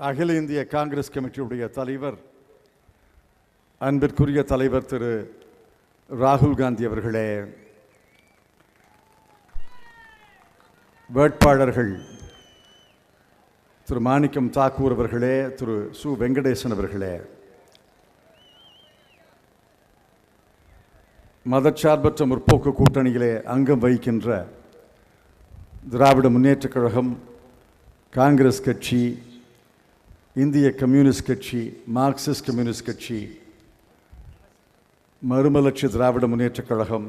அகில இந்திய காங்கிரஸ் கமிட்டியுடைய தலைவர் அன்பிற்குரிய தலைவர் திரு ராகுல் காந்தி அவர்களே வேட்பாளர்கள் திரு மாணிக்கம் தாக்கூர் அவர்களே திரு சு. வெங்கடேசன் அவர்களே மதச்சார்பற்ற முற்போக்கு கூட்டணியிலே அங்கம் வகிக்கின்ற திராவிட முன்னேற்றக் கழகம் காங்கிரஸ் கட்சி இந்திய கம்யூனிஸ்ட் கட்சி மார்க்சிஸ்ட் கம்யூனிஸ்ட் கட்சி மறுமலர்ச்சி Dravida Munnetra Kazhagam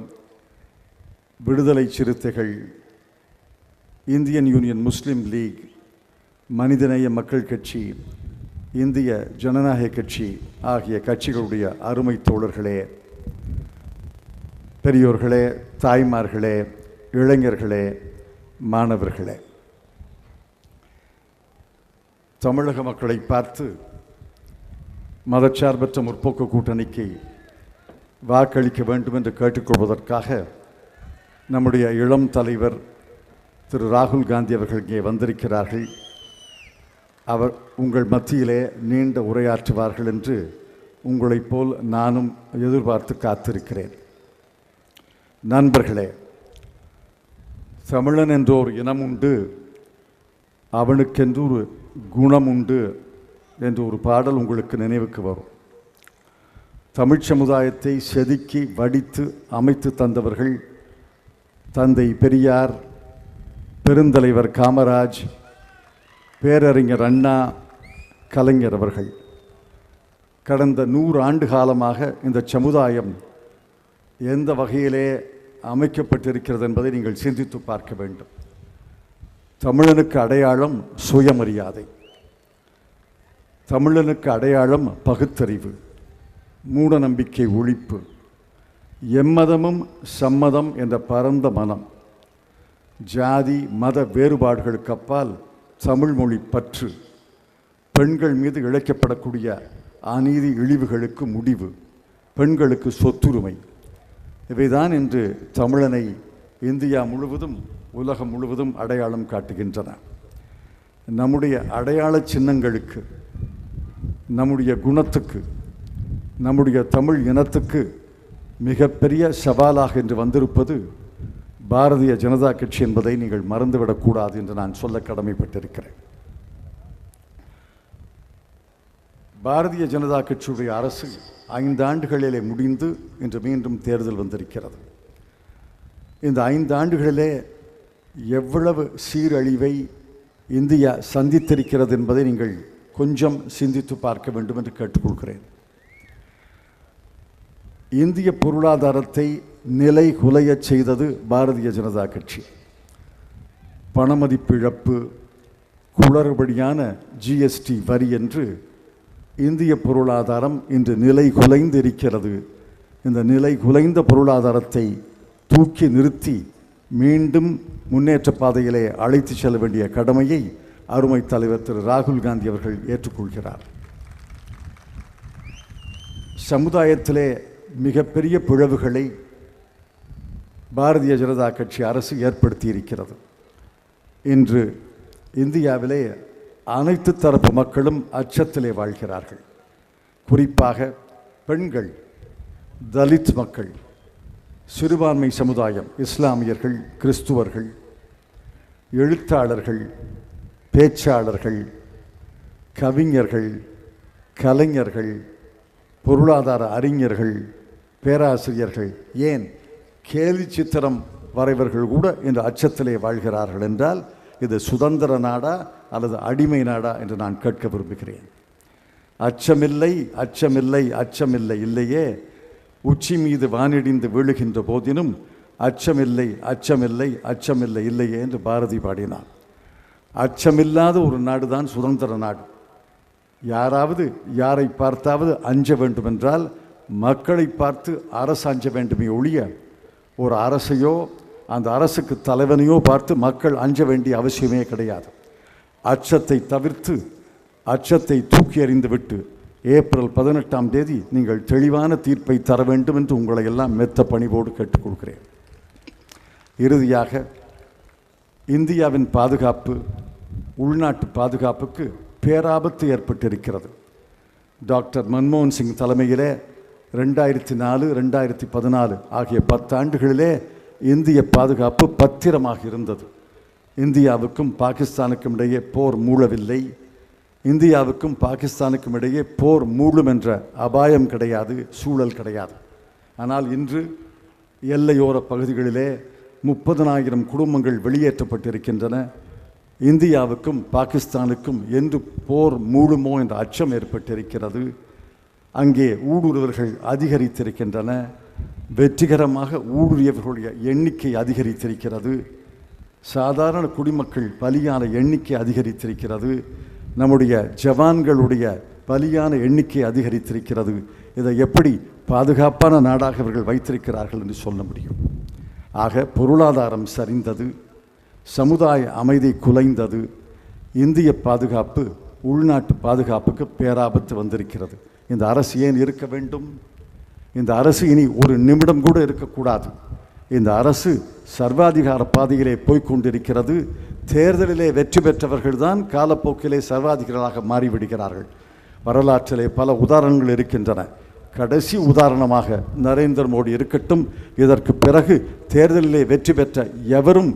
Viduthalai Chiruthaigal Indian Union Muslim League Manithaneya Makkal Katchi இந்திய ஜனநாயக கட்சி ஆகிய கட்சிகளுடைய அருமை தோழர்களே பெரியோர்களே தாய்மார்களே இளைஞர்களே மாணவர்களே தமிழக மக்களை பார்த்து மதச்சார்பற்ற முற்போக்கு கூட்டணிக்கு வாக்களிக்க வேண்டும் என்று கேட்டுக்கொள்வதற்காக நம்முடைய இளம் தலைவர் திரு ராகுல் காந்தி அவர்கள் இங்கே வந்திருக்கிறார்கள். அவர் உங்கள் மத்தியிலே நீண்ட உரையாற்றுவார்கள் என்று உங்களைப் போல் நானும் எதிர்பார்த்து காத்திருக்கிறேன். நண்பர்களே தமிழன் என்றோர் இனம் உண்டு அவனுக்கென்று ஒரு குணம் உண்டு என்று ஒரு பாடல் உங்களுக்கு நினைவுக்கு வரும். தமிழ் சமுதாயத்தை செதுக்கி வடித்து அமைத்து தந்தவர்கள் தந்தை பெரியார் பெருந்தலைவர் காமராஜ் பேரறிஞர் அண்ணா கலைஞர் அவர்கள். கடந்த நூறு ஆண்டு காலமாக இந்த சமுதாயம் எந்த வகையிலே அமைக்கப்பட்டிருக்கிறது என்பதை நீங்கள் சிந்தித்து பார்க்க வேண்டும். தமிழனுக்கு அடையாளம் சுயமரியாதை. தமிழனுக்கு அடையாளம் பகுத்தறிவு மூட நம்பிக்கை ஒழிப்பு எம்மதமும் சம்மதம் என்ற பரந்த மனம் ஜாதி மத வேறுபாடுகளுக்கு அப்பால் தமிழ்மொழி பற்று பெண்கள் மீது இழைக்கப்படக்கூடிய அநீதி இழிவுகளுக்கு முடிவு பெண்களுக்கு சொத்துரிமை. இவைதான் இன்று தமிழனை இந்தியா முழுவதும் உலகம் முழுவதும் அடையாளம் காட்டுகின்றன. நம்முடைய அடையாள சின்னங்களுக்கு நம்முடைய குணத்துக்கு நம்முடைய தமிழ் இனத்துக்கு மிகப்பெரிய சவாலாக இன்று வந்திருப்பது பாரதிய ஜனதா கட்சி என்பதை நீங்கள் மறந்துவிடக்கூடாது என்று நான் சொல்ல கடமைப்பட்டிருக்கிறேன். பாரதிய ஜனதா கட்சியுடைய அரசு ஐந்து ஆண்டுகளிலே முடிந்து இன்று மீண்டும் தேர்தல் வந்திருக்கிறது. இந்த ஐந்து ஆண்டுகளிலே எவ்வளவு சீரழிவை இந்தியா சந்தித்திருக்கிறது என்பதை நீங்கள் கொஞ்சம் சிந்தித்து பார்க்க வேண்டும் என்று கேட்டுக்கொள்கிறேன். இந்திய பொருளாதாரத்தை நிலை குலையச் செய்தது பாரதிய ஜனதா கட்சி. பணமதிப்பிழப்பு குளறுபடியான ஜிஎஸ்டி வரி என்று இந்திய பொருளாதாரம் இன்று நிலை குலைந்து இருக்கிறது இந்த நிலை குலைந்த பொருளாதாரத்தை தூக்கி நிறுத்தி மீண்டும் முன்னேற்ற பாதையிலே அழைத்து செல்ல வேண்டிய கடமையை அருமை தலைவர் திரு ராகுல் காந்தி அவர்கள் ஏற்றுக்கொள்கிறார். சமுதாயத்திலே மிகப்பெரிய பிளவுகளை பாரதிய ஜனதா கட்சி அரசு ஏற்படுத்தி இருக்கிறது இன்று இந்தியாவிலே அனைத்து தரப்பு மக்களும் அச்சத்திலே வாழ்கிறார்கள். குறிப்பாக பெண்கள் தலித் மக்கள் சிறுபான்மை சமுதாயம் இஸ்லாமியர்கள் கிறிஸ்துவர்கள் எழுத்தாளர்கள் பேச்சாளர்கள் கவிஞர்கள் கலைஞர்கள் பொருளாதார அறிஞர்கள் பேராசிரியர்கள் ஏன் கேலி சித்திரம் வரைவர்கள் கூட இந்த அச்சத்திலே வாழ்கிறார்கள் என்றால் இது சுதந்திர நாடா அல்லது அடிமை நாடா என்று நான் கேட்க விரும்புகிறேன். அச்சமில்லை அச்சமில்லை அச்சமில்லை இல்லையே உச்சி மீது வானிடிந்து வீழுகின்ற போதினும் அச்சமில்லை அச்சமில்லை அச்சமில்லை இல்லையே என்று பாரதி பாடினார். அச்சமில்லாத ஒரு நாடு தான் சுதந்திர நாடு. யாராவது யாரை பார்த்தாவது அஞ்ச வேண்டுமென்றால் மக்களை பார்த்து அரசு அஞ்ச வேண்டுமே ஒழிய ஒரு அரசையோ அந்த அரசுக்கு தலைவனையோ பார்த்து மக்கள் அஞ்ச வேண்டிய அவசியமே கிடையாது. அச்சத்தை தவிர்த்து அச்சத்தை தூக்கி எறிந்துவிட்டு ஏப்ரல் பதினெட்டாம் தேதி நீங்கள் தெளிவான தீர்ப்பை தர வேண்டும் என்று உங்களை எல்லாம் மெத்த பணிவோடு கேட்டுக்கொள்கிறேன். இறுதியாக இந்தியாவின் பாதுகாப்பு உள்நாட்டு பாதுகாப்புக்கு பேராபத்து ஏற்பட்டிருக்கிறது. டாக்டர் மன்மோகன் சிங் தலைமையிலே ரெண்டாயிரத்தி நாலு ரெண்டாயிரத்தி பதினாலு ஆகிய பத்தாண்டுகளிலே இந்திய பாதுகாப்பு பத்திரமாக இருந்தது. இந்தியாவுக்கும் பாகிஸ்தானுக்கும் இடையே போர் மூழவில்லை இந்தியாவுக்கும் பாகிஸ்தானுக்கும் இடையே போர் மூழும் என்ற அபாயம் கிடையாது சூழல் கிடையாது. ஆனால் இன்று எல்லையோர பகுதிகளிலே முப்பதனாயிரம் குடும்பங்கள் வெளியேற்றப்பட்டிருக்கின்றன. இந்தியாவுக்கும் பாகிஸ்தானுக்கும் என்று போர் மூழுமோ என்ற அச்சம் ஏற்பட்டிருக்கிறது. அங்கே ஊடுருவல்கள் அதிகரித்திருக்கின்றன. வெற்றிகரமாக ஊடுருவியவர்களுடைய எண்ணிக்கை அதிகரித்திருக்கிறது. சாதாரண குடிமக்கள் பலியான எண்ணிக்கை அதிகரித்திருக்கிறது. நம்முடைய ஜவான்களுடைய பலியான எண்ணிக்கை அதிகரித்திருக்கிறது. இதை எப்படி பாதுகாப்பான நாடாக இவர்கள் வைத்திருக்கிறார்கள் என்று சொல்ல முடியும். ஆக பொருளாதாரம் சரிந்தது. சமுதாய அமைதி குலைந்தது. இந்திய பாதுகாப்பு உள்நாட்டு பாதுகாப்புக்கு பேராபத்து வந்திருக்கிறது. இந்த அரசு ஏன் இருக்க வேண்டும்? இந்த அரசு இனி ஒரு நிமிடம் கூட இருக்கக்கூடாது. இந்த அரசு சர்வாதிகார பாதையிலே போய்க் கொண்டிருக்கிறது. தேர்தலிலே வெற்றி பெற்றவர்கள்தான் காலப்போக்கிலே சர்வாதிகாரிகளாக மாறிவிடுகிறார்கள். வரலாற்றிலே பல உதாரணங்கள் இருக்கின்றன. கடைசி உதாரணமாக நரேந்திர மோடி இருக்கட்டும் இதற்கு பிறகு தேர்தலிலே வெற்றி பெற்ற எவரும்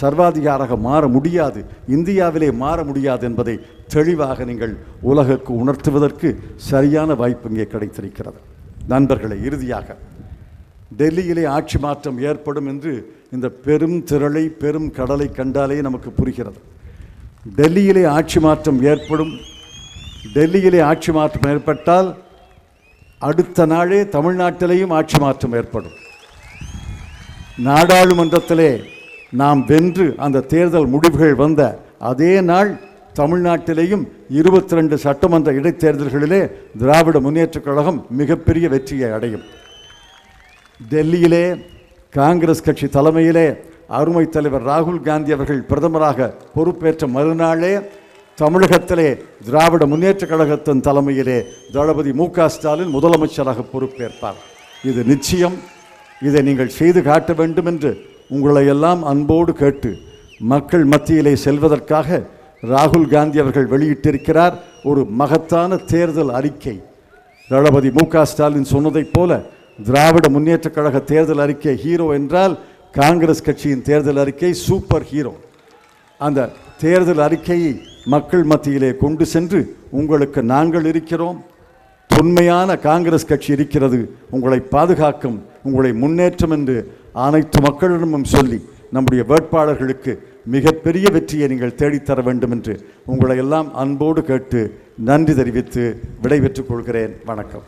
சர்வாதிகாராக மாற முடியாது இந்தியாவிலே மாற முடியாது என்பதை தெளிவாக நீங்கள் உலகுக்கு உணர்த்துவதற்கு சரியான வாய்ப்பு இங்கே கிடைத்திருக்கிறது. நண்பர்களை இறுதியாக டெல்லியிலே ஆட்சி மாற்றம் ஏற்படும் என்று இந்த பெரும் திரளை பெரும் கடலை கண்டாலே நமக்கு புரிகிறது. டெல்லியிலே ஆட்சி மாற்றம் ஏற்படும். டெல்லியிலே ஆட்சி மாற்றம் ஏற்பட்டால் அடுத்த நாளே தமிழ்நாட்டிலேயும் ஆட்சி மாற்றம் ஏற்படும். நாடாளுமன்றத்திலே நாம் வென்று அந்த தேர்தல் முடிவுகள் வந்த அதே நாள் தமிழ்நாட்டிலேயும் இருபத்தி ரெண்டு சட்டமன்ற இடைத்தேர்தல்களிலே திராவிட முன்னேற்றக் கழகம் மிகப்பெரிய வெற்றியை அடையும். டெல்லியிலே காங்கிரஸ் கட்சி தலைமையிலே அருமை தலைவர் ராகுல் காந்தி அவர்கள் பிரதமராக பொறுப்பேற்ற மறுநாளே தமிழகத்திலே திராவிட முன்னேற்றக் கழகத்தின் தலைமையிலே தளபதி மு க ஸ்டாலின் முதலமைச்சராக பொறுப்பேற்பார். இது நிச்சயம். இதை நீங்கள் செய்து காட்ட வேண்டும் என்று உங்களை எல்லாம் அன்போடு கேட்டு மக்கள் மத்தியிலே செல்வதற்காக ராகுல் காந்தி அவர்கள் வெளியிட்டிருக்கிறார் ஒரு மகத்தான தேர்தல் அறிக்கை. தளபதி மு க ஸ்டாலின் சொன்னதைப் போல திராவிட முன்னேற்றக் கழக தேர்தல் அறிக்கை ஹீரோ என்றால் காங்கிரஸ் கட்சியின் தேர்தல் அறிக்கை சூப்பர் ஹீரோ. அந்த தேர்தல் அறிக்கையை மக்கள் மத்தியிலே கொண்டு சென்று உங்களுக்கு நாங்கள் இருக்கிறோம். தொன்மையான காங்கிரஸ் கட்சி இருக்கிறது. உங்களை பாதுகாக்கும் உங்களை முன்னேற்றம் என்று அனைத்து மக்களிடமும் சொல்லி நம்முடைய வேட்பாளர்களுக்கு மிகப்பெரிய வெற்றியை நீங்கள் தேடித்தர வேண்டும் என்று உங்களை எல்லாம் அன்போடு கேட்டு நன்றி தெரிவித்து விடைபெற்றுக் கொள்கிறேன். வணக்கம்.